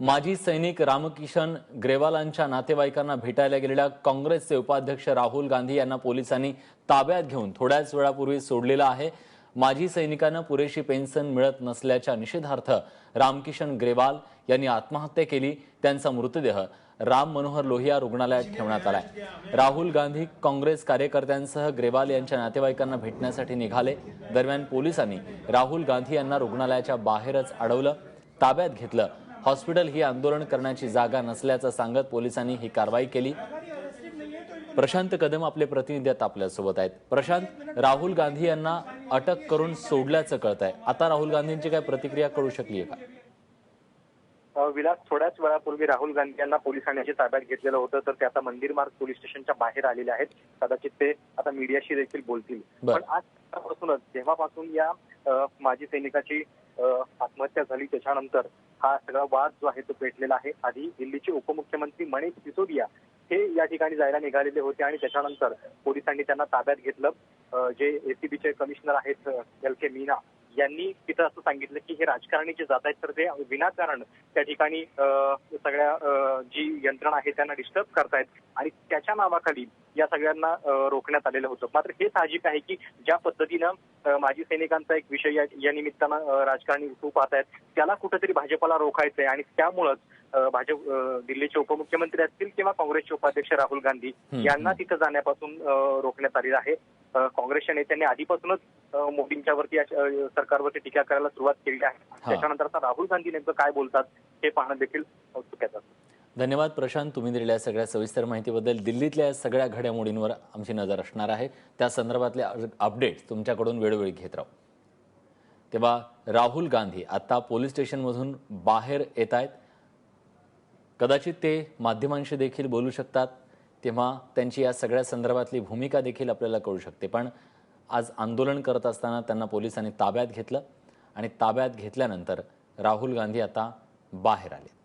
माजी सैनिक रामकिशन ग्रेवालांच्या नातेवाईकांना भेटायला गेलेल्या काँग्रेसचे उपाध्यक्ष राहुल गांधी यांना पोलिसांनी ताब्यात घेऊन थोड्याच वेळापूर्वी सोडलेलं आहे. माजी सैनिकांना पुरेशी पेन्शन मिळत नसल्याच्या निषेधार्थ रामकिशन ग्रेवाल यांनी आत्महत्या केली. त्यांचा मृतदेह राम मनोहर लोहिया रुग्णालयात ठेवण्यात आलाय. राहुल गांधी काँग्रेस कार्यकर्त्यांसह ग्रेवाल यांच्या नातेवाईकांना भेटण्यासाठी निघाले. दरम्यान पोलिसांनी राहुल गांधी यांना रुग्णालयाच्या बाहेरच अडवलं ताब्यात घेतलं हॉस्पिटल ही आंदोलन करण्याची जागा नसल्याचं सांगत पोलिसांनी ही कारवाई केली. प्रशांत कदम आपले प्रतिनिधी आता आपल्यासोबत आहेत. प्रशांत राहुल गांधी यांना अटक करून सोडल्याचं कळत आहे आता राहुल गांधींची काय प्रतिक्रिया कळू शकली आहे का विलास थोड्याच वेळापूर्वी राहुल गांधी यांना पोलिसांनी ताब्यात घेतलेलं होतं तर ते आता मंदिर मार्ग पोलीस स्टेशनच्या बाहेर आलेले आहेत. कदाचित ते आता मीडियाशी देखील बोलतील. पण तेव्हापासूनच जेव्हापासून या माजी सैनिकाची आत्महत्या झाली त्याच्यानंतर हा सगळा वाद जो आहे तो पेटलेला आहे. आधी दिल्लीचे उपमुख्यमंत्री मनीष सिसोदिया हे या ठिकाणी जायला निघालेले होते आणि त्याच्यानंतर पोलिसांनी त्यांना ताब्यात घेतलं. जे एसीबीचे कमिशनर आहेत एल के मीना यांनी तिथं असं सांगितलं की हे राजकारणी जे जात आहेत तर ते विनाकारण त्या ठिकाणी सगळ्या जी यंत्रणा आहे त्यांना डिस्टर्ब करतायत आणि त्याच्या नावाखाली या सगळ्यांना रोखण्यात आलेलं होतं मात्र हे साहजिक आहे की ज्या पद्धतीनं माजी सैनिकांचा एक विषय या- निमित्तानं राजकारणी उठू पाहत आहेत त्याला कुठेतरी भाजपला रोखायचंय आणि त्यामुळंच भाजप दिल्लीचे उपमुख्यमंत्री असतील किंवा काँग्रेसचे उपाध्यक्ष राहुल गांधी. यांना तिथं जाण्यापासून रोखण्यात आलेलं आहे काँग्रेसच्या नेत्यांनी आधीपासूनच मोदींच्यावरती सरकारवरती टीका करायला सुरुवात केली आहे त्याच्यानंतर आता राहुल गांधी नेमकं काय बोलतात हे पाहणं देखील. धन्यवाद प्रशांत तुम्ही दिलेल्या सगळ्या सविस्तर माहितीबद्दल. दिल्लीतल्या सगळ्या घडामोडींवर आमची नजर असणार आहे. त्या संदर्भातले अपडेट्स तुमच्याकडून वेळोवेळी घेत राहू. तेव्हा राहुल गांधी आता पोलीस स्टेशनमधून बाहेर येत आहेत. कदाचित ते माध्यमांशी देखील बोलू शकतात. तेव्हा त्यांची या सगळ्या संदर्भातली भूमिका देखील आपल्याला कळू शकते. पण आज आंदोलन करत असताना त्यांना पोलिसांनी ताब्यात घेतलं आणि ताब्यात घेतल्यानंतर राहुल गांधी आता बाहेर आले